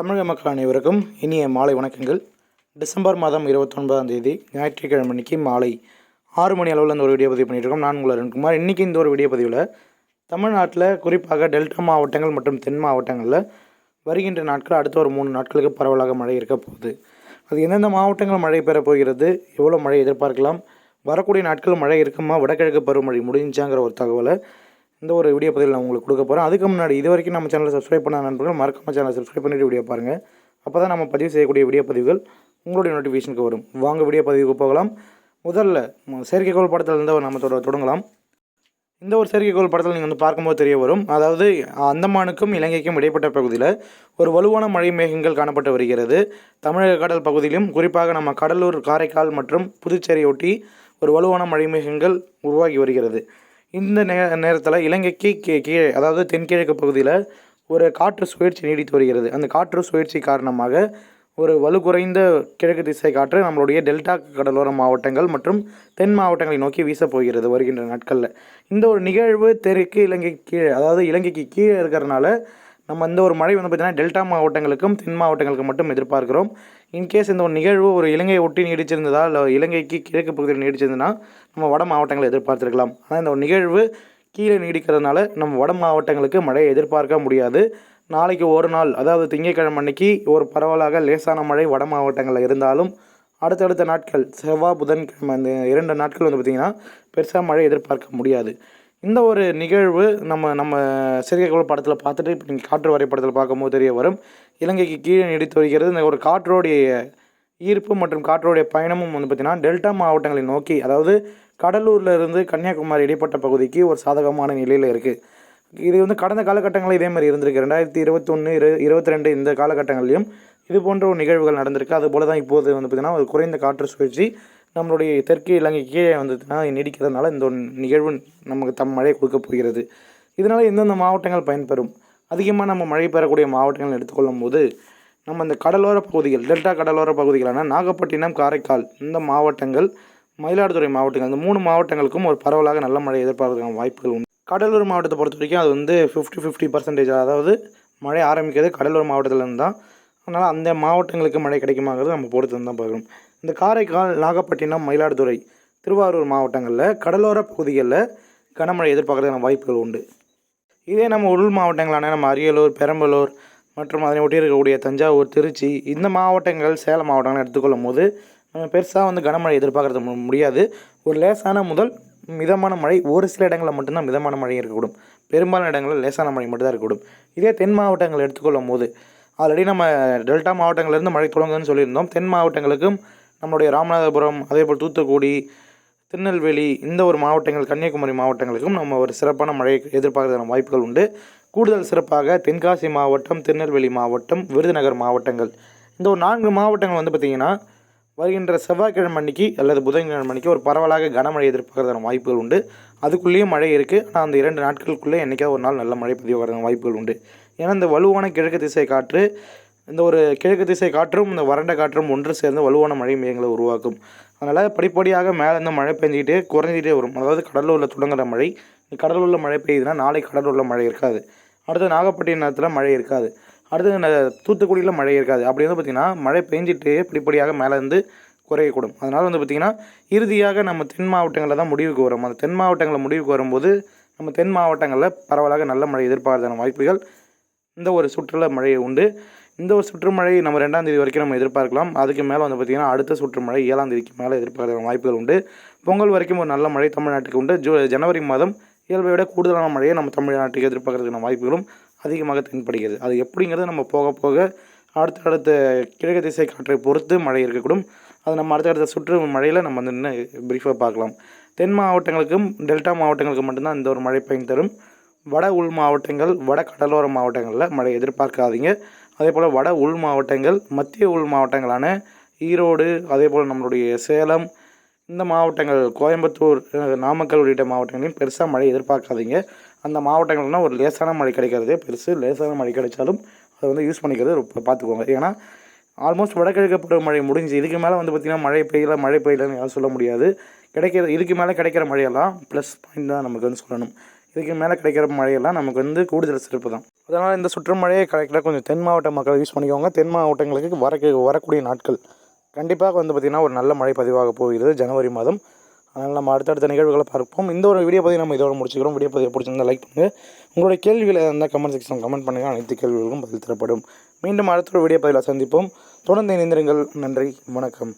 தமிழக மக்கள் அனைவருக்கும் இனிய மாலை வணக்கங்கள். டிசம்பர் மாதம் இருபத்தொன்பதாம் தேதி ஞாயிற்றுக்கிழமை அன்றைக்கி மாலை ஆறு மணி அளவில் இந்த ஒரு வீடியோ பதிவு பண்ணியிருக்கோம். நான் உங்கள் அருண்குமார். இன்றைக்கி இந்த ஒரு வீடியோ பதிவில் தமிழ்நாட்டில் குறிப்பாக டெல்டா மாவட்டங்கள் மற்றும் தென் மாவட்டங்களில் வருகின்ற நாட்கள் அடுத்த ஒரு மூணு நாட்களுக்கு பரவலாக மழை இருக்க போகுது. அது எந்தெந்த மாவட்டங்கள் மழை பெறப் போகிறது எவ்வளோ மழை எதிர்பார்க்கலாம் வரக்கூடிய நாட்கள் மழை இருக்குமா வடகிழக்கு பருவமழை முடிஞ்சாங்கிற ஒரு தகவலை இந்த ஒரு வீடியோ பதிவில் நான் உங்களுக்கு கொடுக்க போகிறேன் அதுக்கு முன்னாடி இது வரைக்கும் நம்ம சேனலை சப்ஸ்கிரைப் பண்ண நண்பர்கள் மறக்காம சேனலை சப்ஸ்கிரைப் பண்ணிட்டு வீடியோ பாருங்கள் அப்போ தான் நம்ம பதிவு செய்யக்கூடிய வீடியோ பதிவுகள் உங்களுடைய நோட்டிஃபிகேஷனுக்கு வரும். வாங்க வீடியோ பதிவுக்கு போகலாம். முதல்ல செயற்கைக்கோள் படத்தில் இருந்து நம்ம தொட தொடங்கலாம். இந்த ஒரு செயற்கைக்கோள் படத்தில் நீங்கள் வந்து பார்க்கும்போது தெரிய வரும். அதாவது அந்தமானுக்கும் இலங்கைக்கும் இடைப்பட்ட பகுதியில் ஒரு வலுவான மழை மேகங்கள் காணப்பட்டு வருகிறது. தமிழக கடல் பகுதியிலும் குறிப்பாக நம்ம கடலூர் காரைக்கால் மற்றும் புதுச்சேரியை ஒட்டி ஒரு வலுவான மழை மேகங்கள் உருவாகி வருகிறது. இந்த நே நேரத்தில் இலங்கைக்கு கீ கீழே அதாவது தென்கிழக்கு பகுதியில் ஒரு காற்று சுழற்சி நீடித்து வருகிறது. அந்த காற்று சுழற்சி காரணமாக ஒரு வலு குறைந்த கிழக்கு திசை காற்று நம்மளுடைய டெல்டா கடலோர மாவட்டங்கள் மற்றும் தென் மாவட்டங்களை நோக்கி வீசப் போகிறது வருகின்ற நாட்களில். இந்த ஒரு நிகழ்வு தெற்கு இலங்கை கீழே அதாவது இலங்கைக்கு கீழே இருக்கிறனால நம்ம இந்த ஒரு மழை வந்து பார்த்திங்கன்னா டெல்டா மாவட்டங்களுக்கும் தென் மாவட்டங்களுக்கும் மட்டும் எதிர்பார்க்கிறோம். இன்கேஸ் இந்த ஒரு நிகழ்வு ஒரு இலங்கையை ஒட்டி நீடிச்சிருந்ததா இல்லை இலங்கைக்கு கிழக்கு பகுதியில் நீடிச்சிருந்ததுன்னா நம்ம வட மாவட்டங்களை எதிர்பார்த்துருக்கலாம். ஆனால் இந்த ஒரு நிகழ்வு கீழே நீடிக்கிறதுனால நம்ம வட மாவட்டங்களுக்கு மழையை எதிர்பார்க்க முடியாது. நாளைக்கு ஒரு நாள் அதாவது திங்கட்கிழமை அன்னைக்கு ஒரு பரவலாக லேசான மழை வட மாவட்டங்களில் இருந்தாலும் அடுத்தடுத்த நாட்கள் செவ்வாய் புதன்கிழமை அந்த இரண்டு நாட்கள் வந்து பார்த்திங்கன்னா பெருசாக மழை எதிர்பார்க்க முடியாது. இந்த ஒரு நிகழ்வு நம்ம நம்ம செயற்கைக்கோள் படத்தில் பார்த்துட்டு இப்போ நீங்கள் காற்று வரைபடத்தில் பார்க்கும்போது தெரிய வரும். இலங்கைக்கு கீழே நீடித்து வருகிறது. இந்த ஒரு காற்றோடைய ஈர்ப்பு மற்றும் காற்றோடைய பயணமும் வந்து பார்த்திங்கன்னா டெல்டா மாவட்டங்களை நோக்கி அதாவது கடலூர்லேருந்து கன்னியாகுமரி இடைப்பட்ட பகுதிக்கு ஒரு சாதகமான நிலையில் இருக்குது இது வந்து கடந்த காலகட்டங்களில் இதே மாதிரி இருந்திருக்கு. ரெண்டாயிரத்தி இருபத்தொன்று இரு இருபத்தி ரெண்டு இந்த காலகட்டங்களிலும் இது போன்ற ஒரு நிகழ்வுகள் நடந்திருக்கு. அதுபோல தான் இப்போது வந்து பார்த்திங்கன்னா ஒரு குறைந்த காற்று சுழற்சி நம்மளுடைய தெற்கு இலங்கை கீழே வந்ததுன்னா நீடிக்கிறதுனால இந்த நிகழ்வு நமக்கு தம் மழை கொடுக்க போகிறது. இதனால் எந்தெந்த மாவட்டங்கள் பயன்பெறும். அதிகமாக நம்ம மழை பெறக்கூடிய மாவட்டங்கள் எடுத்துக்கொள்ளும் போது நம்ம இந்த கடலோர பகுதிகள் டெல்டா கடலோர பகுதிகளான நாகப்பட்டினம் காரைக்கால் இந்த மாவட்டங்கள் மயிலாடுதுறை மாவட்டங்கள் இந்த மூணு மாவட்டங்களுக்கும் ஒரு பரவலாக நல்ல மழை எதிர்பார்க்கிற வாய்ப்புகள் உண்டு. கடலூர் மாவட்டத்தை பொறுத்த வரைக்கும் அது வந்து ஃபிஃப்டி ஃபிஃப்டி பர்சன்டேஜ் அதாவது மழை ஆரம்பிக்கிறது கடலூர் மாவட்டத்திலேருந்து தான் அதனால் அந்த மாவட்டங்களுக்கு மழை கிடைக்குமாங்கிறது நம்ம பொறுத்து தான் பார்க்கணும். இந்த காரைக்கால் நாகப்பட்டினம் மயிலாடுதுறை திருவாரூர் மாவட்டங்களில் கடலோர பகுதிகளில் கனமழை எதிர்பார்க்கறதுக்கான வாய்ப்புகள் உண்டு. இதே நம்ம உள் மாவட்டங்களான நம்ம அரியலூர் பெரம்பலூர் மற்றும் அதனை ஒட்டி இருக்கக்கூடிய தஞ்சாவூர் திருச்சி இந்த மாவட்டங்கள் சேலம் மாவட்டங்கள் எடுத்துக்கொள்ளும் போது நம்ம பெருசாக வந்து கனமழை எதிர்பார்க்கறது முடியாது. ஒரு லேசான முதல் மிதமான மழை ஒரு சில இடங்களில் மட்டும்தான் மிதமான மழை இருக்கக்கூடும். பெரும்பாலான இடங்களில் லேசான மழை மட்டும்தான் இருக்கக்கூடும். இதே தென் மாவட்டங்கள் எடுத்துக்கொள்ளும் போது ஆல்ரெடி நம்ம டெல்டா மாவட்டங்கள்லேருந்து மழை தொடங்குதுன்னு சொல்லியிருந்தோம். தென் மாவட்டங்களுக்கும் நம்மளுடைய ராமநாதபுரம் அதேபோல் தூத்துக்குடி திருநெல்வேலி இந்த ஒரு மாவட்டங்கள் கன்னியாகுமரி மாவட்டங்களுக்கும் நம்ம ஒரு சிறப்பான மழையை எதிர்பார்க்கறதுக்கான வாய்ப்புகள் உண்டு. கூடுதல் சிறப்பாக தென்காசி மாவட்டம் திருநெல்வேலி மாவட்டம் விருதுநகர் மாவட்டங்கள். இந்த ஒரு நான்கு மாவட்டங்கள் வந்து பார்த்திங்கன்னா வருகின்ற செவ்வாய்க்கிழமை அன்னைக்கு அல்லது புதன்கிழமை அன்னைக்கு ஒரு பரவலாக கனமழை எதிர்பார்க்கறதான வாய்ப்புகள் உண்டு. அதுக்குள்ளேயும் மழை இருக்குது ஆனால் அந்த இரண்டு நாட்களுக்குள்ளே என்றைக்காவது ஒரு நாள் நல்ல மழை பதிவாகிறதான வாய்ப்புகள் உண்டு. ஏன்னா இந்த வலுவான கிழக்கு திசை காற்று இந்த ஒரு கிழக்கு திசை காற்றும் இந்த வறண்ட காற்றும் ஒன்று சேர்ந்து வலுவான மழை மேகங்களை உருவாக்கும். அதனால் படிப்படியாக மேலே இருந்து மழை பெஞ்சிக்கிட்டே குறைஞ்சிட்டே வரும். அதாவது கடலூரில் தொடங்குகிற மழை கடலூரில் மழை பெய்யுதுன்னா நாளை கடலூரில் மழை இருக்காது. அடுத்து நாகப்பட்டினத்தில் மழை இருக்காது. அடுத்து ந- தூத்துக்குடியில் மழை இருக்காது. அப்படி வந்து பார்த்திங்கன்னா மழை பெஞ்சிட்டு படிப்படியாக மேலே இருந்து குறையக்கூடும். அதனால் வந்து பார்த்திங்கன்னா இறுதியாக நம்ம தென் மாவட்டங்களில் தான் முடிவுக்கு வரும். அந்த தென் மாவட்டங்களில் முடிவுக்கு வரும்போது நம்ம தென் மாவட்டங்களில் பரவலாக நல்ல மழை எதிர்பார்த்தான வாய்ப்புகள் இந்த ஒரு சுற்றுலா மழை உண்டு. இந்த ஒரு சுற்றுமழை நம்ம ரெண்டாம் தேதி வரைக்கும் நம்ம எதிர்பார்க்கலாம். அதுக்கு மேலே வந்து பார்த்திங்கன்னா அடுத்த சுற்றுமழை ஏழாம் தேதிக்கு மேலே எதிர்பார்க்க வாய்ப்புகள் உண்டு. பொங்கல் வரைக்கும் ஒரு நல்ல மழை தமிழ்நாட்டுக்கு உண்டு. ஜூ ஜனவரி மாதம் இயல்பை விட கூடுதலான மழையை நம்ம தமிழ்நாட்டுக்கு எதிர்பார்க்கறதுக்கான வாய்ப்புகளும் அதிகமாக தென்படுகிறது. அது எப்படிங்கிறது நம்ம போக போக அடுத்தடுத்த கிழக்கு திசை காற்றை பொறுத்து மழை இருக்கக்கூடும். அது நம்ம அடுத்தடுத்த சுற்று மழையில் நம்ம வந்து நின்று பிரீஃபாக பார்க்கலாம். தென் மாவட்டங்களுக்கும் டெல்டா மாவட்டங்களுக்கும் மட்டும்தான் இந்த ஒரு மழை பயன் தரும். வட உள் மாவட்டங்கள் வட கடலோர மாவட்டங்களில் மழை எதிர்பார்க்காதீங்க. அதே போல் வட உள் மாவட்டங்கள் மத்திய உள் மாவட்டங்களான ஈரோடு அதே போல் நம்மளுடைய சேலம் இந்த மாவட்டங்கள் கோயம்புத்தூர் நாமக்கல் உள்ளிட்ட மாவட்டங்களையும் பெருசாக மழை எதிர்பார்க்காதீங்க. அந்த மாவட்டங்கள்னால் ஒரு லேசான மழை கிடைக்கிறதே பெருசு. லேசான மழை கிடைச்சாலும் அதை வந்து யூஸ் பண்ணிக்கிறது ரொம்ப பார்த்துக்கோங்க ஏன்னா ஆல்மோஸ்ட் வடகிழக்கு பருவமழை முடிஞ்சு இதுக்கு மேலே வந்து பார்த்திங்கன்னா மழை பெய்யல மழை பெய்யலன்னு யாரும் சொல்ல முடியாது. கிடைக்கிற இதுக்கு மேலே கிடைக்கிற மழையெல்லாம் ப்ளஸ் பாயிண்ட் தான் நமக்கு வந்து சொல்லணும். இதுக்கு மேலே கிடைக்கிற மழையெல்லாம் நமக்கு வந்து கூடுதல் சிறப்பு தான். அதனால் இந்த சுற்றுமழையை கரெக்டாக கொஞ்சம் தென் மாவட்ட மக்கள் யூஸ் பண்ணிக்கோங்க. தென் மாவட்டங்களுக்கு வர வரக்கூடிய நாட்கள் கண்டிப்பாக வந்து பார்த்திங்கன்னா ஒரு நல்ல மழை பதிவாக போகிறது ஜனவரி மாதம். அதனால் நம்ம அடுத்தடுத்த நிகழ்வுகளை பார்ப்போம். இந்த ஒரு வீடியோ பற்றி நம்ம இதோட முடிச்சுக்கிறோம். வீடியோ பதிவை பிடிச்சிருந்தா லைக் பண்ணுங்கள் உங்களுடைய கேள்விகளை இருந்தால் கமெண்ட் செக்ஷன் கமெண்ட் பண்ணுங்கள் அனைத்து கேள்விகளுக்கும் பதில் தரப்படும். மீண்டும் அடுத்த ஒரு வீடியோ பதிவில் சந்திப்போம். தொடர்ந்து இணைந்திருங்கள். நன்றி. வணக்கம்.